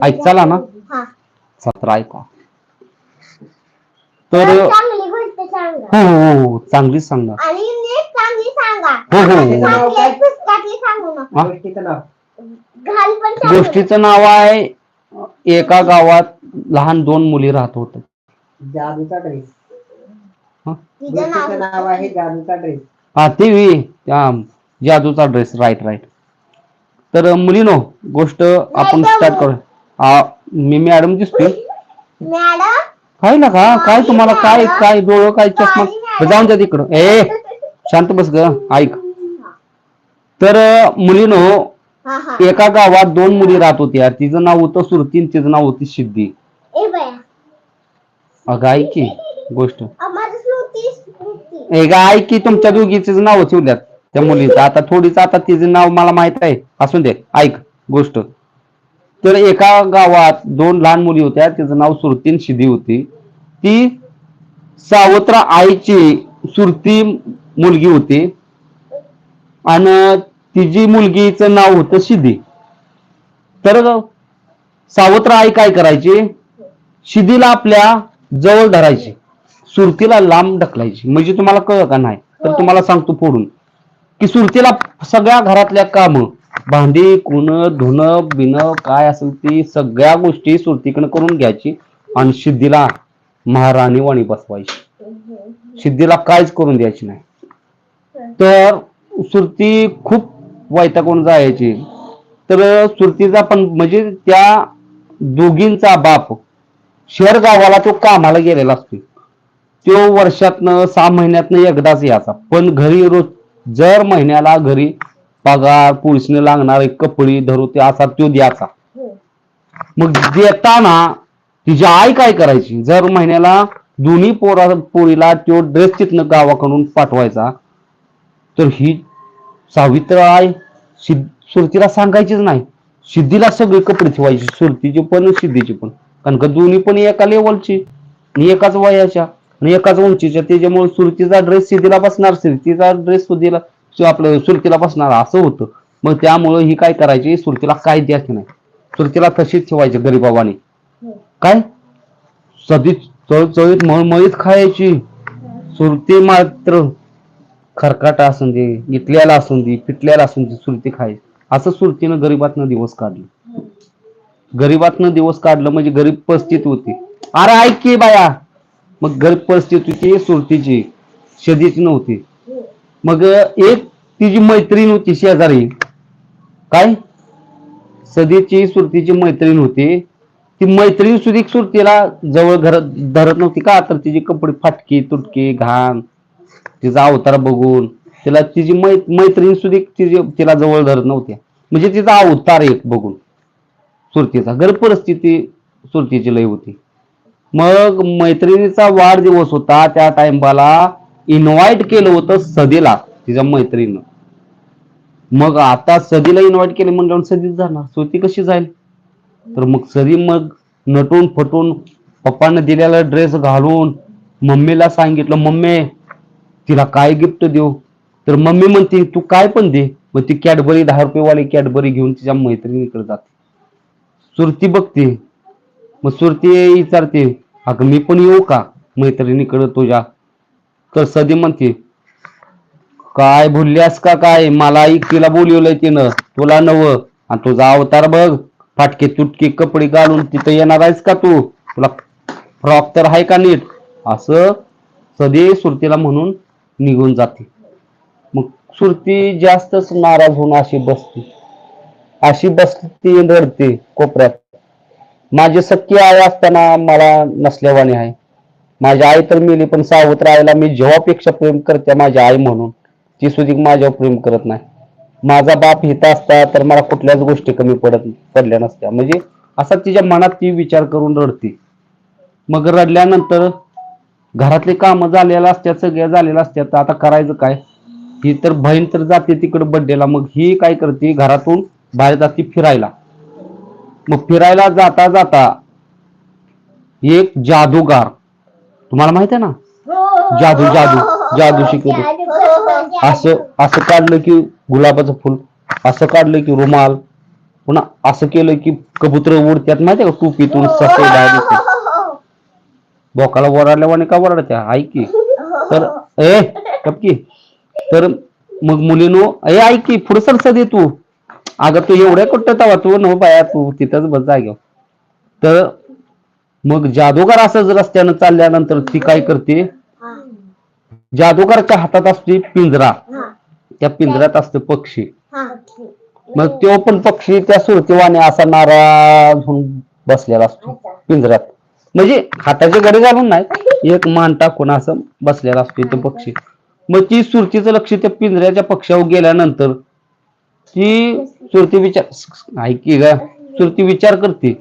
ऐक चला ना. हा. सतरा ऐका. तर चांगली गोष्ट सांगा. हो हो हो चांगलीच सांगणार आणि नीट चांगली सांगा. हो हो. हो चांगली पुस्तकातली सांगू नका. हा? गोष्टीचं नाव. घाल पण सांगू गोष्टीचं नाव आहे एका गावात लहान दोन मुली राहत होत. जादूचा ड्रेस. तिचं गोष्टीचं नाव नाव आहे जादूचा ड्रेस. हा ते वी त्या जादूचा ड्रेस राईट राईट तर मुलीनो गोष्ट आपण नाही स्टार्ट जाऊ. करू हा, मी मॅडम दिसते मॅडम काय ना का? काय तुम्हाला? काय काय डोळं काय चष्मा. जाऊन द्या तिकडं. ए शांत बस ग ऐक. तर मुलीनो एका गावात दोन मुली राहत होत्या तिचं नाव होतं सुरती आणि तिचं नाव होती सिद्धी ए बया. अगं ऐक की गोष्ट. ऐक की तुमच्या दोघीच नाव ठेवल्यात त्या मुलीचं. आता थोडीच आता तिचं नाव मला माहीत आहे. असून दे ऐक गोष्ट. तर एका गावात दोन लहान मुली होत्या तिचं नाव सुरती आणि सिद्धी होती. ती सावत्र आईची सुरती मुलगी होती. आणि तिची मुलगीचं नाव होतं सिद्धी तर सावत्र आई काय करायची? शिदीला आपल्या जवळ धरायची. सुरतीला लांब ढकलायची. म्हणजे तुम्हाला कळ का नाही? तर तुम्हाला सांगतो फोडून. की सुरतीला सगळ्या घरातल्या काम भांडी कुण धुणं बिणं काय असेल ती सगळ्या गोष्टी सुरतीकडे करून घ्यायची आणि सिद्धीला महाराणी वाणी बसवायची. सिद्धीला काहीच करून द्यायची नाही. तर सुरती खूप वैतागून जायची. तर सुरतीचा पण म्हणजे त्या दोघींचा बाप शहर गावाला तो कामाला गेलेला असतो तो वर्षातनं सहा महिन्यातनं एकदाच यायचा. पण घरी रोज जर महिन्याला घरी पगार पोलिसने लागणारे कपडे धरू ते असा तो द्यायचा. मग देताना तिची आई काय करायची? जर महिन्याला दोन्ही पोरा पोरीला तो ड्रेस तिथनं गावाकडून पाठवायचा तर ही सावित्र आई सुरतीला सांगायचीच नाही. सिद्धीला सगळे कपडे ठेवायचे सुरतीचे पण सिद्धीचे पण. कारण का दोन्ही पण एका लेवलची आणि एकाच वयाच्या आणि एकाच उंचीच्या. त्याच्यामुळे सुरतीचा ड्रेस सिद्धीला बसणार सिद्धीचा ड्रेस सुधीला सु- आपलं सुरतीला बसणार असं होतं. मग त्यामुळे ही काय करायची? सुरतीला काय द्यायची नाही? सुरतीला तशीच ठेवायची गरीबावानी काय? सदी चळचळीत मळमळीत खायची. सुरती मात्र खरकाटा असून दे इथल्याला असून दे पिटल्याला असून दे सुरती खायची. असं सुरतीनं गरीबातनं दिवस काढले. गरीबातनं दिवस काढलं म्हणजे गरीब परिस्थिती होती. अरे ऐक की बाया. मग गरीब परिस्थिती होती सुरतीची. शदीची नव्हती. मग एक तिची मैत्रीण होती शेजारी. काय? सदीची सुरतीची मैत्रीण होती. ती मैत्रीण सुधी सुरतीला जवळ घर धरत नव्हती का? तर तिची कपडे फाटकी तुटकी घाण तिचा अवतार बघून तिला तिची मै मैत्रीण सुधी तिची तिला जवळ धरत नव्हती. म्हणजे तिचा अवतार एक बघून सुरतीचा. घर परिस्थिती सुरतीची लय होती. मग मैत्रिणीचा वाढदिवस होता त्या टाइमला इन्व्हाइट केलं होतं सदीला तिच्या मैत्रिणीनं. मग आता सदीला इन्व्हाइट केले म्हणल्यावर सदीच जाणार. सुरती कशी जाईल? तर मग सदी मग नटून फटून पप्पानं दिलेला ड्रेस घालून मम्मीला सांगितलं मम्मी तिला काय गिफ्ट देऊ? तर मम्मी म्हणते तू काय पण दे. मग ती कॅडबरी दहा रुपयेवाली कॅडबरी घेऊन तिच्या मैत्रिणीकडे जाते. सुरती बघते. मग सुरती विचारते अगं मी पण येऊ का मैत्रिणीकडे तुझ्या? तर सदी म्हणते? काय भुलल्यास का काय? मला तिला बोलवलंय तिनं. तुला नव. आणि तुझा अवतार बघ. फाटके तुटके कपडे घालून तिथं येणार आहेस का तू? तुला फ्रॉक तर आहे का नीट? असं सदी सुरतीला म्हणून निघून जाते. मग सुरती जास्तच नाराज होऊन अशी बसते. अशी बसती रडते कोपऱ्यात. माझी सख्खी आई असताना मला नसल्यावाणी आहे. माझी आई तर मेली पण सावत्र आईला मी जेव्हापेक्षा प्रेम करते माझी आई म्हणून. ती सुधी माझ्यावर प्रेम करत नाही. माझा बाप हित असता तर मला कुठल्याच गोष्टी कमी पडत पडल्या नसत्या. म्हणजे असा तिच्या मनात ती विचार करून रडते. मग रडल्यानंतर घरातले कामं झालेलं असतात सगळ्या झालेल्या असतात तर आता करायचं काय? ही तर बहीण तर जाते तिकडे बड्डेला मग ही काय करते? घरातून बाहेर जाते फिरायला. मग फिरायला जाता जाता एक जादूगार तुम्हाला माहीत आहे ना? जादू, जादू, जादू शिकवतो. असं असं काढलं की गुलाबाचं फुल असं काढलं की रुमाल पुन्हा असं केलं की कबूतर उडत्यात माहितीये का टोपीतून सफेद बाहेर दिसते बोकाला वराडल्यावाने का वराडत्या ऐक की. तर ए कपकी तर मग मुलीनो ए ऐक की पुढे सरसद ये तू. अगं तू एवढ्या कुठं तवा तू न बाया तू तिथंच बस जाग्यावर तर मग जादूगार असं जर रस्त्यानं चालल्यानंतर ती काय करते? जादूगारच्या हातात असते पिंजरा. त्या पिंजऱ्यात असते पक्षी. मग तो पण पक्षी त्या सुरतीवाने असा नाराज होऊन बसलेला असतो पिंजऱ्यात. म्हणजे हाताच्या गडे घालून नाही एक मान टाकून असं बसलेला असतो तो पक्षी. मग ती सुरतीचं लक्ष त्या पिंजऱ्याच्या पक्षावर गेल्यानंतर ती सुरती विचार ऐकी ग? सुरती विचार करते.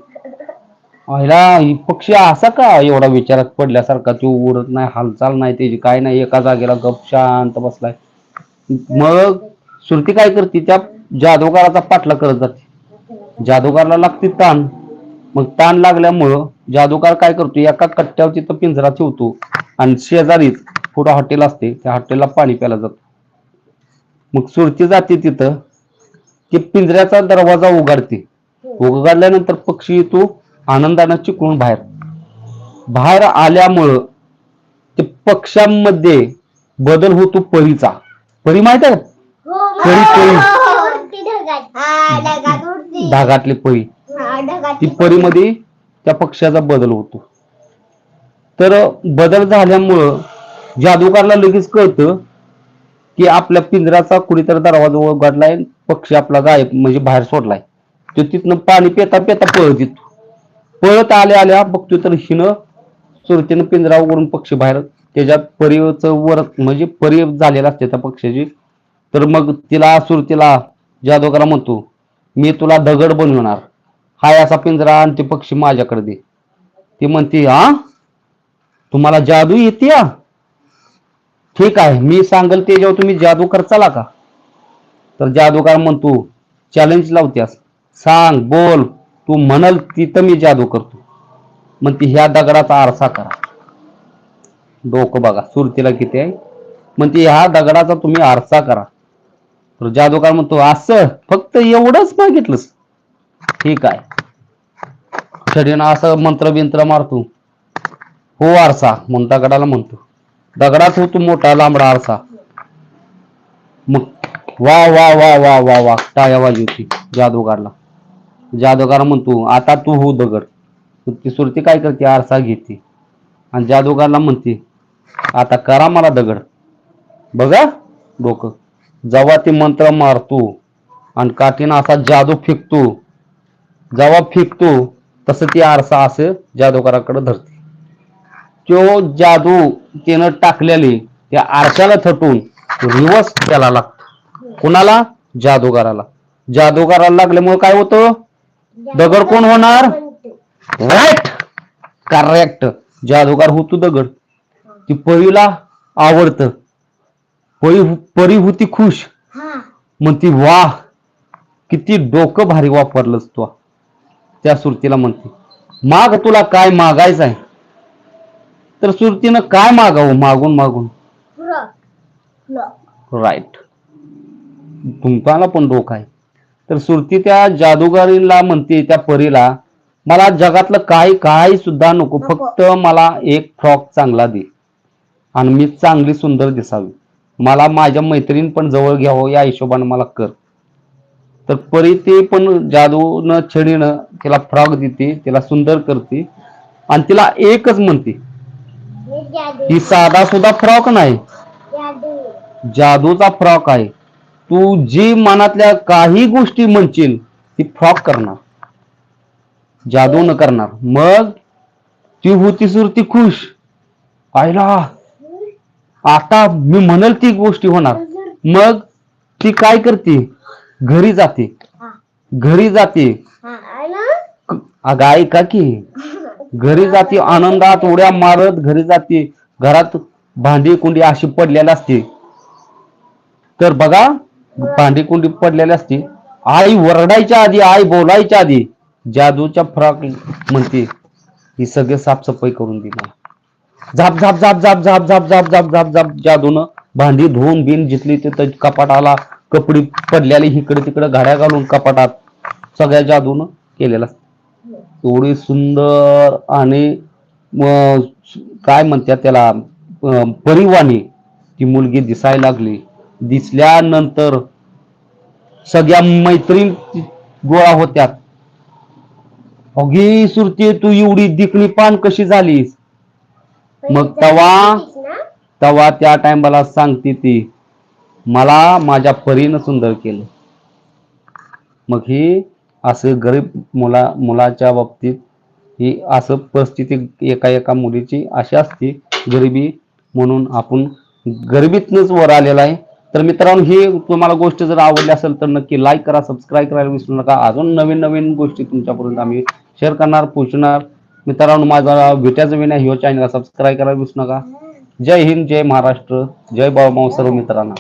आयला पक्षी असा का एवढा विचारात पडल्यासारखा? तो उडत नाही हालचाल नाही त्याची काय नाही एका जागेला गप शांत बसलाय. मग सुरती काय करते? त्या जादूगाराचा पाठला करत जाते. जादूगारला लागते ताण. मग ताण लागल्यामुळं जादूगार काय करतो? एका कट्ट्यावर तिथं पिंजरा ठेवतो आणि शेजारीच पुढं हॉटेल असते त्या हॉटेलला पाणी प्यायला जातो. मग सुरती जाते तिथं की पिंजऱ्याचा दरवाजा उघडते. उघडल्यानंतर पक्षी येतो आनंदानं चिकळून बाहेर? बाहेर आल्यामुळं ते पक्ष्यांमध्ये बदल होतो परीचा परी माहीत आहे? परी परी हा धागातली परी ती परीमध्ये त्या पक्ष्याचा बदल होतो. तर बदल झाल्यामुळं जादूगारला लगेच कळतं की आपल्या पिंजऱ्याचा कुणीतरी दरवाजा उघडलाय पक्षी आपला गायब म्हणजे बाहेर सोडलाय. तो तिथनं पाणी पेता पेता पळत येतो. पळत आल्या आल्या बघतो तर हिनं सुरतीनं पिंजरा उघडून पक्षी बाहेर त्याच्यात परीच वर म्हणजे परी झालेला असते त्या पक्ष्याची तर मग तिला सुरतीला जादूगारा म्हणतो मी तुला दगड बनवणार. हाय असा पिंजरा आणि ते पक्षी माझ्याकडे दे. ती म्हणते हा तुम्हाला जादू येते ठीक आहे मी सांगल ते जेव्हा तुम्ही जादू करचाला का? तर जादूगार म्हणतो चॅलेंज लावत्यास सांग बोल. तू म्हणाल तिथं मी जादू करतो. मग ती ह्या दगडाचा आरसा करा. डोकं बघा सुरतीला किती आहे? मग ती ह्या दगडाचा तुम्ही आरसा करा. तर जादूगार म्हणतो असं? फक्त एवढंच मागितलंस? ठीक आहे. छडीनं असं मंत्र बिंत्र मारतो. हो आरसा म्हणून दगडाला म्हणतो. दगडात होतो मोठा लांबडा आरसा. मग वा वा वा वा वा वा टाळ्या होती जादूगारला. जादूगार म्हणतो आता तू हो दगड ती सुरती काय करते? आरसा घेते. आणि जादूगारला म्हणते आता करा मला दगड. बघा डोकं. जेव्हा ते मंत्र मारतो आणि काठीनं असा जादू फेकतो जेव्हा फेकतो तसं ती आरसा असं जादूगाराकडे धरते. तो जादू त्यानं टाकलेली त्या आरशाला थटून रिवर्स त्याला लागतो. कुणाला? जादूगाराला जादूगाराला लागल्यामुळे काय होतं? दगड कोण होणार? राईट करेक्ट जादूगार होतो दगड. ती परीला आवडतं. परी परी होती खुश. हा म्हणती वा. किती डोकं भारी वापरलंस तू. त्या सुरतीला म्हणते. माग तुला काय मागायचं आहे तर सुरतीनं काय मागावं? मागून मागून. राईट तुमच्याला पण डोकं आहे. तर सुरती त्या जादूगारीला म्हणते त्या परीला मला जगातलं काही काही सुद्धा नको. फक्त मला एक फ्रॉक चांगला दे. आणि मी चांगली सुंदर दिसावी. मला माझ्या मैत्रीण पण जवळ घ्यावं या हिशोबाने मला कर. तर परी ते पण जादूनं छडीनं तिला फ्रॉक देते तिला सुंदर करते. आणि तिला एकच म्हणते हे साधा सुद्धा फ्रॉक नाही. जादू. जादूचा फ्रॉक आहे. तू जी मनातल्या काही गोष्टी म्हणशील ती फ्रॉक करणार. जादू न करणार. मग ती होती सुरती खुश. आयला आता मी म्हणल ती गोष्टी होणार. मग ती काय करते? घरी जाते. घरी जाते. अग अगं ऐका की. घरी जाते आनंदात उड्या मारत घरी जाते. घरात भांडी कुंडी अशी पडलेली असते. तर बघा भांडी कुंडी पडलेली असते आई वरडायच्या आधी आई बोलायच्या आधी जादूच्या फ्रॉक म्हणते ही सगळे साफसफाई करून दिली झाप झाप झाप झाप झाप झाप झाप झाप झाप झाप जादून भांडी धुवून बिन जिथली तिथं कपाटाला कपडी पडलेले इकडे तिकडे घड्या घालून कपाटात सगळ्या जादून केलेला असतं एवढी सुंदर आणि काय म्हणतात त्याला परिवानी परिवाणी ती मुलगी दिसायला लागली दिसल्यानंतर सगळ्या मैत्रीण गोळा होत्यात. अगे सुरती तू एवढी दिकणी पान कशी झालीस? मग तवा- तेव्हा त्या टायमाला सांगते ती मला माझ्या परीनं सुंदर केलं. मग ही असं गरीब मुला मुलाच्या बाबतीत ही असं परिस्थिती एका एका मुलीची अशी असते गरिबी म्हणून आपण गरिबीतनच वर आलेला आहे. तर मित्रांनो ही तुम्हाला गोष्ट जर आवडली असेल तर नक्की लाईक करा सबस्क्राईब करायला विसरू नका. अजून नवीन नवीन गोष्टी तुमच्यापर्यंत आम्ही शेअर करणार पोहोचणार. मित्रांनो माझा भेटायचं विना ह्यो चॅनल सबस्क्राईब करायला विसरू नका. जय हिंद जय महाराष्ट्र. जय बाबा सर्व मित्रांना.